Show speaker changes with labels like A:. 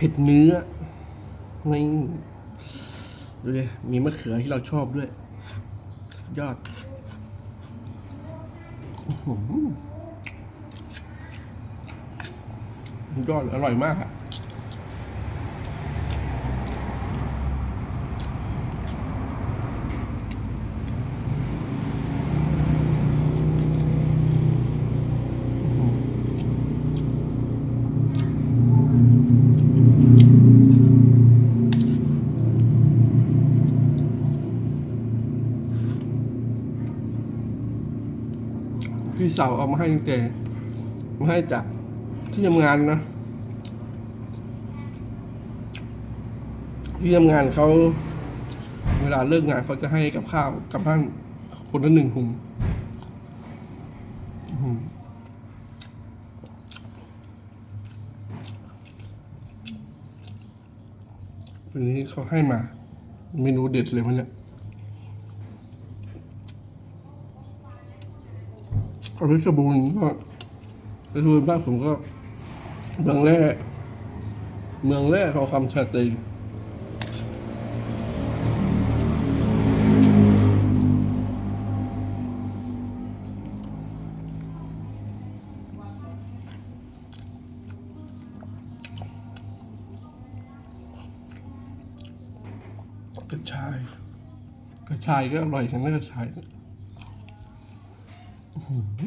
A: เผ็ดเนื้อนี่ดูดิมีมะเขือที่เราชอบด้วย ยอดอื้อหือสุดยอดอร่อยมากอะ พี่สาวเอามาให้ตั้งแต่มาให้จากที่ทำงานนะ ที่ทำงานเขาเวลาเลิกงานเขาจะให้กับข้าวกับท่านคนละหนึ่งถุงอื้อหือวันนี้เขาให้มา เมนูเด็ดเลยมันเนี่ย อภิชบูรณ์ก็พชรบูรณ์บ้านผมก็เมืองแร่เมืองแร่ทองคำชาตรีกระชาย กระชายก็อร่อยกันนะกระชาย โอ้โห